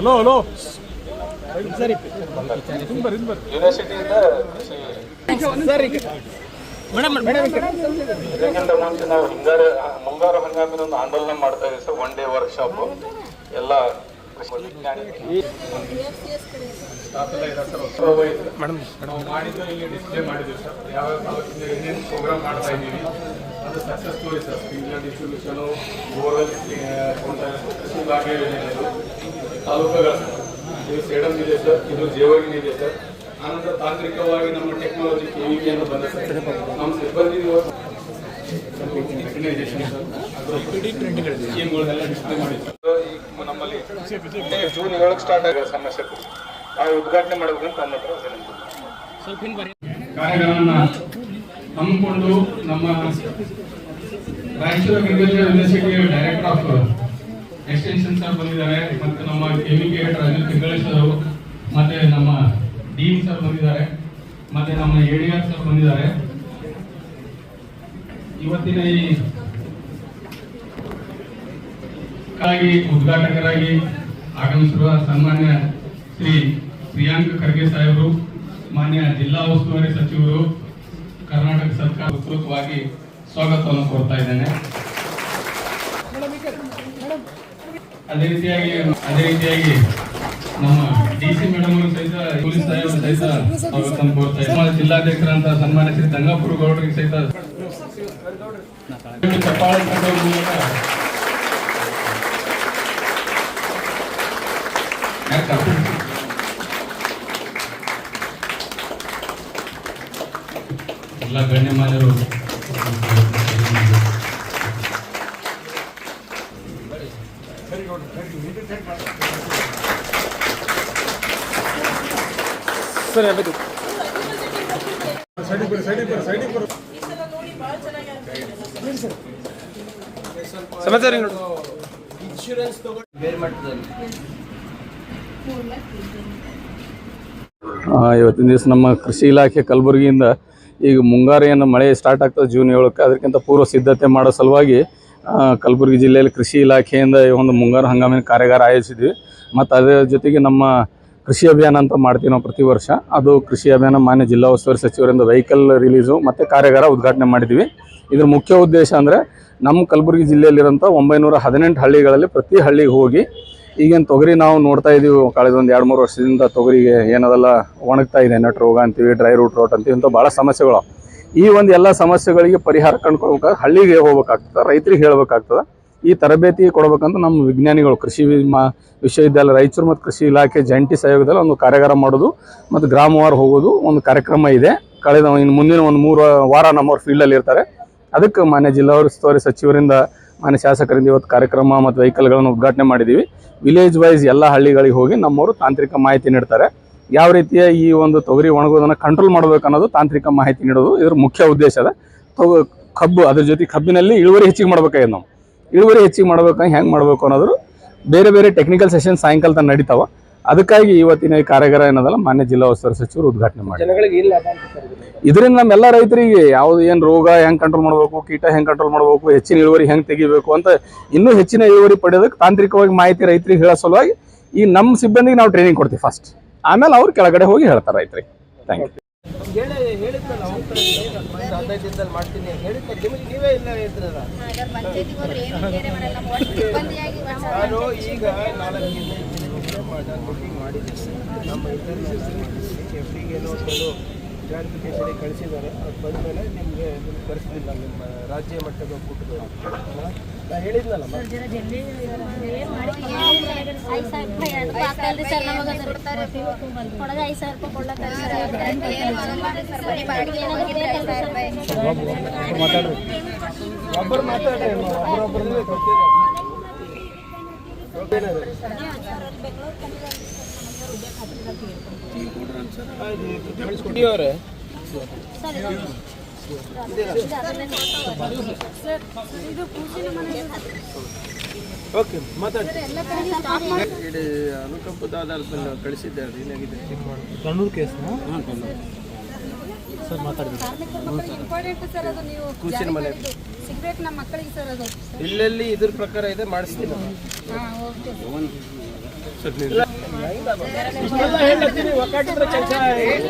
Hello hello. ಯೂನಿವರ್ಸಿಟಿಯಿಂದ ಇದಕ್ಕಿಂತ ಮುಂಚೆ ನಾವು ಹಿಂಗಾರು ಮುಂಗಾರು ಹಂಗಾಮಿನ ಒಂದು ಆಂದೋಲನ ಮಾಡ್ತಾ ಇದ್ದೀವಿ ಸರ್ ಒನ್ ಡೇ ವರ್ಕ್ಶಾಪ್ ಎಲ್ಲ ಸರ್ ನಾವು ಮಾಡಿದ್ದು ಇಲ್ಲಿ ಡಿಸ್ಪ್ಲೇ ಮಾಡಿದ್ದೀವಿ ಸರ್. ಯಾವ ತಾಲೂಕಿಂದ ಏನೇನು ಪ್ರೋಗ್ರಾಮ್ ಮಾಡ್ತಾ ಇದ್ದೀವಿ ಅದು success story sir. Sprinkler distribution borewell ಕೃಷಿ ಇಲಾಖೆ ಯೋಜನೆಗಳು ತಾಲೂಕುಗಳು ಇದು ಸೇಡಮ್ ಇದೆ ಸರ್ ಇದು ಜೇವಗಿನ ಇದೆ ಸರ್. ಆನಂತರ ತಾಂತ್ರಿಕವಾಗಿ ನಮ್ಮ ಟೆಕ್ನಾಲಜಿ ಕೆವಿಕೆಯನ್ನು ಬಂದ ಸರ್. ನಮ್ಮ ಸಿಬ್ಬಂದಿ ನಮ್ಮಲ್ಲಿ ಜೂನ್ ಏಳಕ್ಕೆ ಸ್ಟಾರ್ಟ್ ಆಗೋ ಸಮಸ್ಯೆ. ನಾವು ಉದ್ಘಾಟನೆ ಮಾಡಬೇಕಂತ ನಮ್ಮ. ಕಾರ್ಯಗಳನ್ನು ಹಮ್ಮಿಕೊಂಡು ನಮ್ಮ ರಾಯಚೂರು ಅಗ್ರಿಕಲ್ಚರ್ ಯೂನಿವರ್ಸಿಟಿಯ ಡೈರೆಕ್ಟರ್ ಆಫ್ ಎಕ್ಸ್ಟೆನ್ಷನ್ ಸರ್ ಬಂದಿದ್ದಾರೆ. ಮತ್ತೆ ನಮ್ಮ K V K Raju Thingalesh ಅವರು, ಮತ್ತೆ ನಮ್ಮ ಡೀನ್ ಸರ್ ಬಂದಿದ್ದಾರೆ. ಮತ್ತೆ ನಮ್ಮ ಎ ಸರ್ ಬಂದಿದ್ದಾರೆ. ಇವತ್ತಿನ ಈ ಉದ್ಘಾಟಕರಾಗಿ ಆಗಮಿಸಿರುವ ಸನ್ಮಾನ್ಯ ಶ್ರೀ ಪ್ರಿಯಾಂಕ್ ಖರ್ಗೆ ಸಾಹೇಬರು, ಮಾನ್ಯ ಜಿಲ್ಲಾ ಉಸ್ತುವಾರಿ ಸಚಿವರು, ಕರ್ನಾಟಕ ಸರ್ಕಾರ ವಿಸ್ತೃತವಾಗಿ ಸ್ವಾಗತವನ್ನು ಕೋರ್ತಾ ಇದ್ದೇನೆ. ಅದೇ ರೀತಿಯಾಗಿ ಅದೇ ರೀತಿಯಾಗಿ ನಮ್ಮ ಡಿ ಸಿ ಮೇಡಮ್ ಅವರು ಸಹಿತ ಪೊಲೀಸ್ ಸಾಹೇಬರು ಸಹಿತ ಅವರು ಕೋರ್ತಾ ಇದ್ದಾರೆ. ಜಿಲ್ಲಾಧ್ಯಕ್ಷರಂತ ಸನ್ಮಾನ್ಯ ಶ್ರೀ ಗಂಗಾಪುರ ಗೌಡರಿಗೆ ಸಹಿತ ಚಪ್ಪಾಳೆ ತಟ್ಟುವ ಮೂಲಕ ಎಲ್ಲ ಗಣ್ಯಮಾನ್ಯರು ಸರಿ ಸೈಡಿಗೆ ಸೈಡಿಗೆ ಸೈಡಿಗೆ ಸಮಾಚಾರ ಇವತ್ತಿನ ದಿವಸ ನಮ್ಮ ಕೃಷಿ ಇಲಾಖೆ ಕಲಬುರಗಿಯಿಂದ ಈಗ ಮುಂಗಾರು ಏನು ಮಳೆ ಸ್ಟಾರ್ಟ್ ಆಗ್ತದೆ ಜೂನ್ ಏಳಕ್ಕೆ. ಅದಕ್ಕಿಂತ ಪೂರ್ವ ಸಿದ್ಧತೆ ಮಾಡೋ ಸಲುವಾಗಿ ಕಲಬುರಗಿ ಜಿಲ್ಲೆಯಲ್ಲಿ ಕೃಷಿ ಇಲಾಖೆಯಿಂದ ಈ ಒಂದು ಮುಂಗಾರು ಹಂಗಾಮಿನ ಕಾರ್ಯಾಗಾರ ಆಯೋಜಿಸಿದ್ವಿ. ಮತ್ತು ಅದರ ಜೊತೆಗೆ ನಮ್ಮ ಕೃಷಿ ಅಭಿಯಾನ ಅಂತ ಮಾಡ್ತೀವಿ ನಾವು ಪ್ರತಿ ವರ್ಷ. ಅದು ಕೃಷಿ ಅಭಿಯಾನ ಮಾನ್ಯ ಜಿಲ್ಲಾ ಉಸ್ತುವಾರಿ ಸಚಿವರಿಂದ ವೆಹಿಕಲ್ ರಿಲೀಸು ಮತ್ತು ಕಾರ್ಯಾಗಾರ ಉದ್ಘಾಟನೆ ಮಾಡಿದ್ದೀವಿ ಇದರ ಮುಖ್ಯ ಉದ್ದೇಶ ಅಂದರೆ ನಮ್ಮ ಕಲಬುರಗಿ ಜಿಲ್ಲೆಯಲ್ಲಿರೋಂಥ ಒಂಬೈನೂರ ಹದಿನೆಂಟು ಹಳ್ಳಿಗಳಲ್ಲಿ ಪ್ರತಿ ಹಳ್ಳಿಗೆ ಹೋಗಿ ಈಗೇನು ತೊಗರಿ ನಾವು ನೋಡ್ತಾ ಇದ್ದೀವಿ ಕಳೆದ ಒಂದು ಎರಡು ಮೂರು ವರ್ಷದಿಂದ ತೊಗರಿಗೆ ಏನದೆಲ್ಲ ಒಣಗ್ತಾ ಇದೆ ನಟ್ ರೋಗ ಅಂತೀವಿ ಡ್ರೈ ರೂಟ್ ರೋಟ್ ಅಂತೀವಿ ಇಂಥ ಭಾಳ ಸಮಸ್ಯೆಗಳು. ಈ ಒಂದು ಎಲ್ಲ ಸಮಸ್ಯೆಗಳಿಗೆ ಪರಿಹಾರ ಕಂಡುಕೊಳ್ಬೇಕಾದ್ರೆ ಹಳ್ಳಿಗೆ ಹೋಗ್ಬೇಕಾಗ್ತದೆ, ರೈತರಿಗೆ ಹೇಳ್ಬೇಕಾಗ್ತದೆ. ಈ ತರಬೇತಿ ಕೊಡಬೇಕಂತ ನಮ್ಮ ವಿಜ್ಞಾನಿಗಳು, ಕೃಷಿ ವಿಶ್ವವಿದ್ಯಾಲಯ, ರಾಯಚೂರು ಮತ್ತು ಕೃಷಿ ಇಲಾಖೆ, ಜಂಟಿ ಸಹಯೋಗದಲ್ಲಿ ಒಂದು ಕಾರ್ಯಾಗಾರ ಮಾಡೋದು ಮತ್ತು ಗ್ರಾಮವಾರ ಹೋಗೋದು ಒಂದು ಕಾರ್ಯಕ್ರಮ ಇದೆ. ಕಳೆದ ಇನ್ನು ಮುಂದಿನ ಒಂದು ಮೂರು ವಾರ ನಮ್ಮವ್ರು ಫೀಲ್ಡಲ್ಲಿ ಇರ್ತಾರೆ. ಅದಕ್ಕೆ ಮಾನ್ಯ ಜಿಲ್ಲಾ ಉಸ್ತುವಾರಿ ಸಚಿವರಿಂದ, ಮಾನ್ಯ ಶಾಸಕರಿಂದ ಇವತ್ತು ಕಾರ್ಯಕ್ರಮ ಮತ್ತು ವೆಹಿಕಲ್ಗಳನ್ನು ಉದ್ಘಾಟನೆ ಮಾಡಿದ್ದೀವಿ. ವಿಲೇಜ್ ವೈಸ್ ಎಲ್ಲ ಹಳ್ಳಿಗಳಿಗೆ ಹೋಗಿ ನಮ್ಮವರು ತಾಂತ್ರಿಕ ಮಾಹಿತಿ ನೀಡ್ತಾರೆ. ಯಾವ ರೀತಿಯ ಈ ಒಂದು ತೊಗರಿ ಒಣಗೋದನ್ನು ಕಂಟ್ರೋಲ್ ಮಾಡಬೇಕು ಅನ್ನೋದು ತಾಂತ್ರಿಕ ಮಾಹಿತಿ ನೀಡೋದು ಇದ್ರ ಮುಖ್ಯ ಉದ್ದೇಶ ಅದ. ಕಬ್ಬು ಅದ್ರ ಜೊತೆ ಕಬ್ಬಿನಲ್ಲಿ ಇಳುವರಿ ಹೆಚ್ಚಿಗೆ ಮಾಡ್ಬೇಕಾಗಿದೆ ನಾವು. ಇಳುವರಿ ಹೆಚ್ಚಿಗೆ ಮಾಡ್ಬೇಕಂದ್ರೆ ಹೆಂಗೆ ಮಾಡಬೇಕು ಅನ್ನೋದ್ರು ಬೇರೆ ಬೇರೆ ಟೆಕ್ನಿಕಲ್ ಸೆಷನ್ ಸಾಯಂಕಾಲ ತನಕ ನಡೀತಾವ. ಅದಕ್ಕಾಗಿ ಇವತ್ತಿನ ಈ ಕಾರ್ಯಾಗಾರ ಏನದಲ್ಲ ಮಾನ್ಯ ಜಿಲ್ಲಾ ಉಸ್ತುವಾರಿ ಸಚಿವರು ಉದ್ಘಾಟನೆ ಮಾಡಿ ಇದರಿಂದ ನಮ್ಮೆಲ್ಲ ರೈತರಿಗೆ ಯಾವ್ದು ಏನು ರೋಗ ಹೆಂಗೆ ಕಂಟ್ರೋಲ್ ಮಾಡಬೇಕು ಕೀಟ ಹೆಂಗೆ ಕಂಟ್ರೋಲ್ ಮಾಡಬೇಕು ಹೆಚ್ಚಿನ ಇಳುವರಿ ಹೆಂಗೆ ತೆಗಿಬೇಕು ಅಂತ ಇನ್ನೂ ಹೆಚ್ಚಿನ ಇಳುವರಿ ಪಡೆಯೋದಕ್ಕೆ ತಾಂತ್ರಿಕವಾಗಿ ಮಾಹಿತಿ ರೈತರಿಗೆ ಹೇಳೋ ಸಲುವಾಗಿ ಈ ನಮ್ಮ ಸಿಬ್ಬಂದಿಗೆ ನಾವು ಟ್ರೈನಿಂಗ್ ಕೊಡ್ತೀವಿ ಫಸ್ಟ್ ಆಮೇಲೆ ಅವ್ರು ಕೆಳಗಡೆ ಹೋಗಿ ಹೇಳ್ತಾರೆ ರೈತರಿಗೆ. ಥ್ಯಾಂಕ್ ಯು ಹೇಳಿ ಹೇಳಿದ್ನಲ್ಲ ಬಂದು ಹದಿನೈದು ದಿನದಲ್ಲಿ ಮಾಡ್ತೀನಿ ಅಂತ ಹೇಳಿದ್ನ. ನಿಮಗೆ ನೀವೇ ಇಲ್ಲ ಹೇಳ್ತಿರಲ್ಲ ನಾನು ಈಗ ನಾಲ್ಕು ಮಾಡಿದ್ದೆ ನಮ್ಮ ಕಳಿಸಿದ್ದಾರೆ. ಅದು ಬಂದಮೇಲೆ ನಿಮಗೆ ನಿಮ್ಗೆ ಕಳಿಸ್ಲಿಲ್ಲ ನಿಮ್ಮ ರಾಜ್ಯ ಮಟ್ಟದ ಕೂಟದ ಹೇಳಿದ್ನಲ್ಲ ಮತ್ತೆ. ಜನ ಜಲ್ದಿ ಐದು ಸಾವಿರ ರೂಪಾಯಿ ಎರಡು ಹಾಕಲ್ರಿ ಸರ್ ನಮಗೆ ಕೊಡ್ತಾರೆ ಕೊಡೋದು ಐದು ಸಾವಿರ ರೂಪಾಯಿ ಕೊಡ್ಲತ್ತಾರೆ ಸರ್ ಬರೀ ಬಾಡಿಗೆ ಏನಾದ್ರು ಬೇಕಲ್ರಿ ಸರ್ ಒಬ್ಬರು ಮಾತಾಡ್ರಿ ಒಬ್ಬರೊಬ್ಬರಲ್ಲೇ ಕೊಡ್ತೀರಾ ಓಕೆ ಮಾತಾಡಿ ಅನುಕಂಪದ ನಾವು ಕಳಿಸಿದ್ದೇವೆ ಏನಾಗಿದೆ ಚೆಕ್ ಮಾಡಿ ಕಣ್ಣೂರು ಕೇಸ್ ಸರ್ ಮಾತಾಡಿ ಇಂಪಾರ್ಟೆಂಟ್ ಸರ್ ಅದು ನೀವು ಕೂಸಿನ ಮನೆ. ಸಿಗ್ಬೇಕು ನಮ್ಮ ಮಕ್ಕಳಿಗೆ ಸರ್ ಅದು ಇಲ್ಲೆಲ್ಲಿ ಇದ್ರ ಪ್ರಕಾರ ಇದೆ ಮಾಡಿಸ್ತೀನಿ ಸರ್ ಓಕೆ